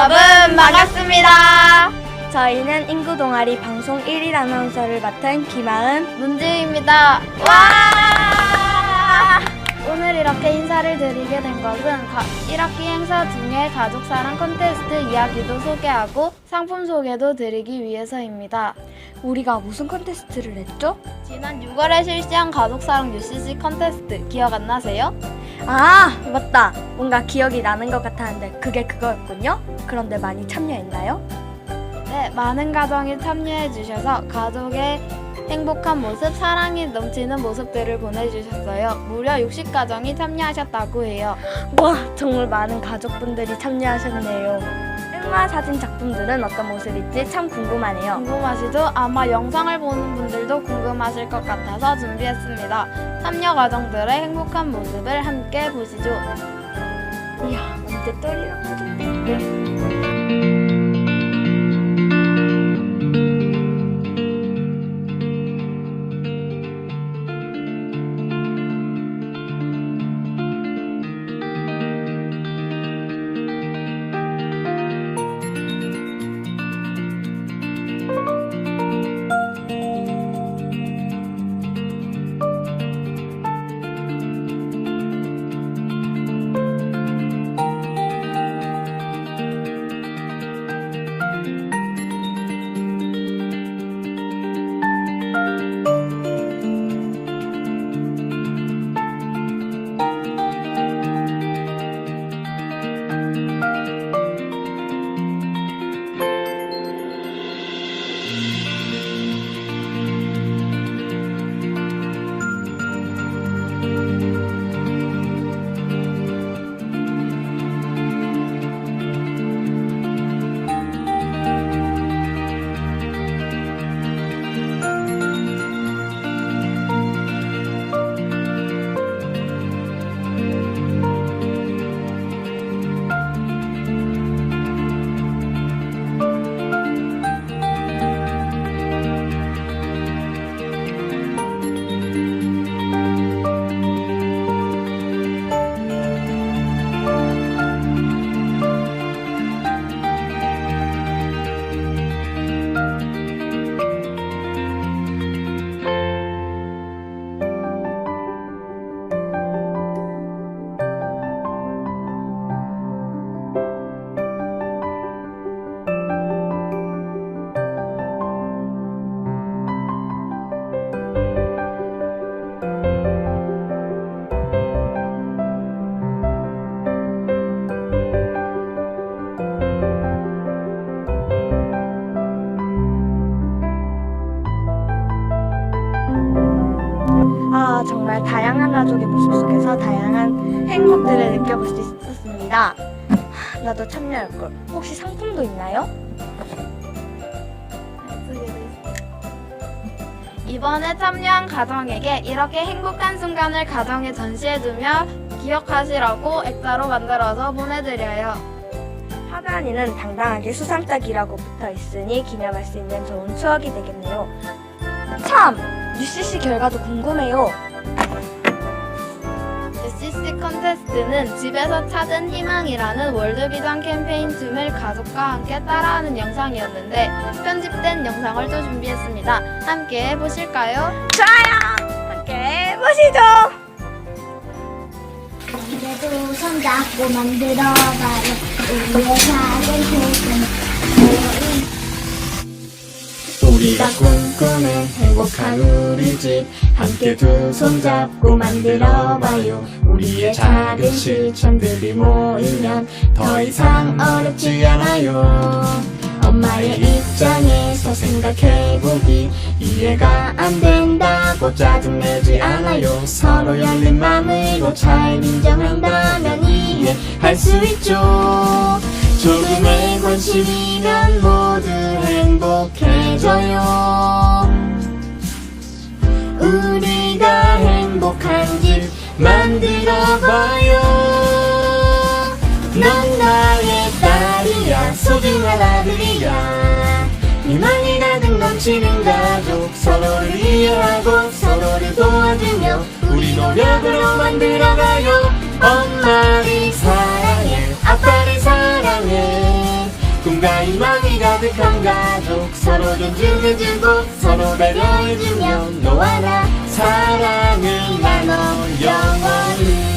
여러분 반갑습니다. 저희는 인구 동아리 방송 1일 아나운서를 맡은 김아은. 문지입니다. 와! 오늘 이렇게 인사를 드리게 된 것은 가, 1학기 행사 중에 가족사랑 콘테스트 이야기도 소개하고 상품 소개도 드리기 위해서입니다. 우리가 무슨 콘테스트를 했죠? 지난 6월에 실시한 가족사랑 UCC 콘테스트 기억 안 나세요? 아, 맞다. 뭔가 기억이 나는 것 같았는데 그게 그거였군요. 그런데 많이 참여했나요? 네, 많은 가정이 참여해 주셔서 가족의 행복한 모습, 사랑이 넘치는 모습들을 보내주셨어요. 무려 60가정이 참여하셨다고 해요. 와, 정말 많은 가족분들이 참여하셨네요. 응화 사진 작품들은 어떤 모습일지 참 궁금하네요. 궁금하시죠? 아마 영상을 보는 분들도 궁금하실 것 같아서 준비했습니다. 참여 가정들의 행복한 모습을 함께 보시죠. 이야, 언제 떨리나 가족의 모습 속에서 다양한 행복들을 느껴볼 수 있었습니다. 하, 나도 참여할 걸. 혹시 상품도 있나요? 이번에 참여한 가정에게 이렇게 행복한 순간을 가정에 전시해두며 기억하시라고 액자로 만들어서 보내드려요. 화단이는 당당하게 수상짝이라고 붙어 있으니 기념할 수 있는 좋은 추억이 되겠네요. 참! UCC 결과도 궁금해요. UCC 컨테스트는 집에서 찾은 희망이라는 월드비전 캠페인 춤을 가족과 함께 따라하는 영상이었는데 편집된 영상을 또 준비했습니다. 함께 보실까요? 함께 보시죠! 이래도 손잡고 만들어봐요 우리의 작은 행복한 우리 집. 함께 두 손 잡고 만들어봐요. 우리의 작은 실천들이 모이면 더 이상 어렵지 않아요. 엄마의 입장에서 생각해보기 이해가 안 된다고 짜증내지 않아요. 서로 열린 마음으로 잘 인정한다면 이해할 수 있죠. 조금의 관심이면 모두 행복해져요 우리가 행복한 집 만들어봐요. 넌 나의 딸이야 소중한 아들이야. 희망이 가득 넘치는 가족 서로를 이해하고 서로를 도와주며 우리 노력으로 만들어가요. 엄마를 사랑해 아빠를 사랑해 꿈과 희망이 가득한 가족 서로 존중해주고 서로 배려해주며 너와 나 사랑을 나눠 영원히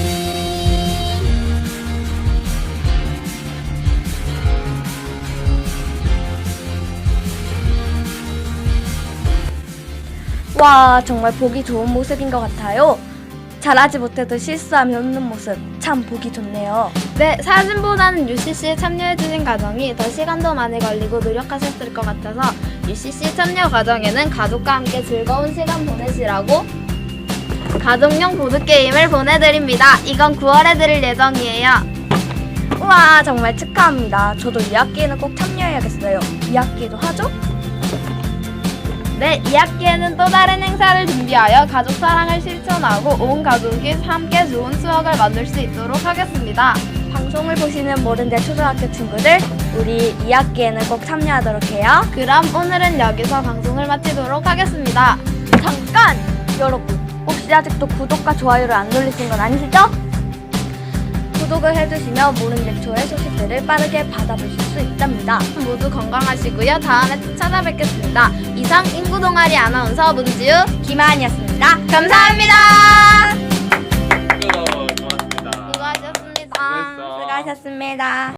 와, 정말 보기 좋은 모습인 것 같아요. 잘하지 못해도 실수하며 웃는 모습 참 보기 좋네요. 네, 사진보다는 UCC에 참여해주신 가정이 더 시간도 많이 걸리고 노력하셨을 것 같아서 UCC 참여 과정에는 가족과 함께 즐거운 시간 보내시라고 가족용 보드게임을 보내드립니다. 이건 9월에 드릴 예정이에요. 우와, 정말 축하합니다. 저도 2학기에는 꼭 참여해야겠어요. 2학기에도 하죠? 네, 2학기에는 또 다른 행사를 준비하여 가족 사랑을 실천하고 온 가족이 함께 좋은 추억을 만들 수 있도록 하겠습니다. 방송을 보시는 모든 대 초등학교 친구들, 우리 2학기에는 꼭 참여하도록 해요. 그럼 오늘은 여기서 방송을 마치도록 하겠습니다. 잠깐! 여러분, 혹시 아직도 구독과 좋아요를 안 눌리신 건 아니시죠? 구독을 해주시면 모른 예초의 소식들을 빠르게 받아보실 수 있답니다. 모두 건강하시고요. 다음에 또 찾아뵙겠습니다. 이상 인구 동아리 아나운서 문지우 김하은이었습니다. 감사합니다. 좋았습니다 수고하셨습니다. 수고하셨습니다.